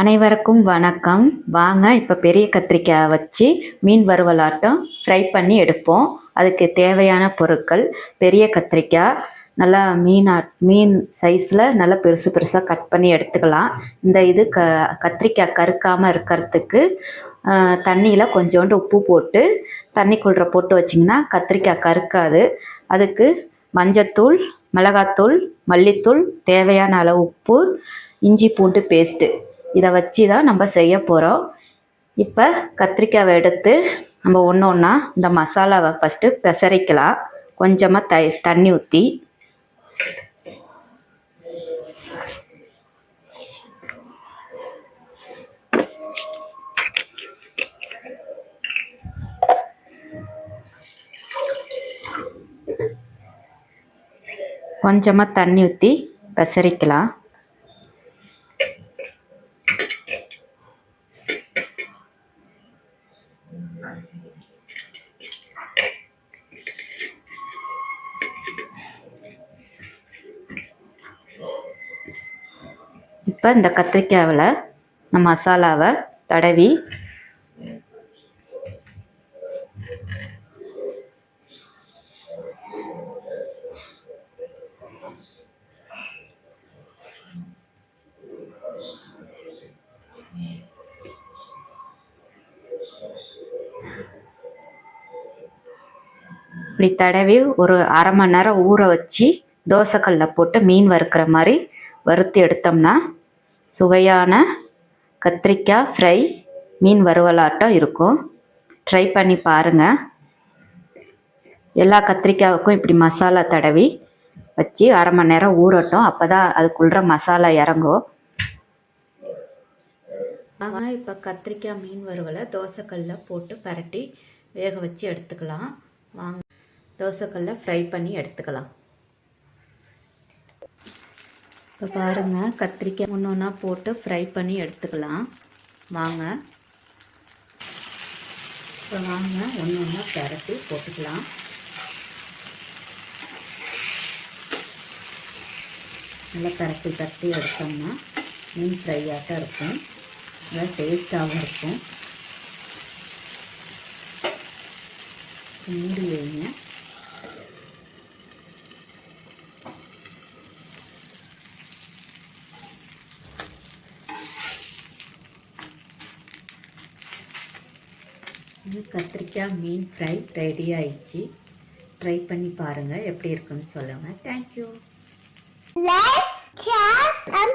அனைவருக்கும் வணக்கம். வாங்க இப்போ பெரிய கத்திரிக்காய் வச்சு மீன் வறுவலாட்டம் ஃப்ரை பண்ணி எடுப்போம். அதுக்கு தேவையான பொருட்கள் பெரிய கத்திரிக்காய் நல்லா மீனா மீன் சைஸில் நல்லா பெருசு பெருசாக கட் பண்ணி எடுத்துக்கலாம். இந்த இது க கத்திரிக்காய் கருக்காமல் இருக்கிறதுக்கு தண்ணியில் கொஞ்சோண்டு உப்பு போட்டு தண்ணிக்குள்ளே போட்டு வச்சிங்கன்னா கத்திரிக்காய் கருக்காது. அதுக்கு மஞ்சத்தூள் மிளகாத்தூள் மல்லித்தூள் தேவையான அளவு உப்பு இஞ்சி பூண்டு பேஸ்ட்டு இதை வச்சு தான் நம்ம செய்ய போகிறோம் இப்போ கத்திரிக்காவை எடுத்து நம்ம ஒன்று ஒன்றா இந்த மசாலாவை ஃபஸ்ட்டு பெசரிக்கலாம். கொஞ்சமாக தை தண்ணி ஊற்றி கொஞ்சமாக தண்ணி ஊற்றி பெசரிக்கலாம். இப்போ இந்த கத்திரிக்காயில் நம்ம மசாலாவை தடவி இப்படி தடவி ஒரு அரை மணி நேரம் ஊற வச்சு தோசைக்கல்ல போட்டு மீன் வறுக்கிற மாதிரி வறுத்து எடுத்தோம்னா சுவையான கத்திரிக்காய் ஃப்ரை மீன் வறுவலாட்டம் இருக்கும். ட்ரை பண்ணி பாருங்கள் எல்லா கத்திரிக்காவுக்கும் இப்படி மசாலா தடவி வச்சு அரை மணி நேரம் ஊறட்டும். அப்போ தான் அதுக்குள்ள மசாலா இறங்கும். ஆனால் இப்போ கத்திரிக்காய் மீன் வறுவலை தோசைக்கல்ல போட்டு பரட்டி வேக வச்சு எடுத்துக்கலாம். வாங்க. தோசைக்கல்ல ஃப்ரை பண்ணி எடுத்துக்கலாம். இப்போ பாருங்கள் கத்திரிக்காய் ஒன்று ஒன்றா போட்டு ஃப்ரை பண்ணி எடுத்துக்கலாம். வாங்க. இப்போ வாங்க ஒன்று ஒன்றா பரட்டி போட்டுக்கலாம். நல்லா பரட்டி பரட்டி எடுத்தோம்னா மீன் ஃப்ரை இருக்கும். நல்லா டேஸ்ட்டாகவும் இருக்கும். மூடி வைங்க. இது கத்திரிக்காய் மீன் ஃப்ரை ரெடி ஆயிடுச்சு. ட்ரை பண்ணி பாருங்கள் எப்படி இருக்குன்னு சொல்லுங்கள் தேங்க்யூ Like, share, and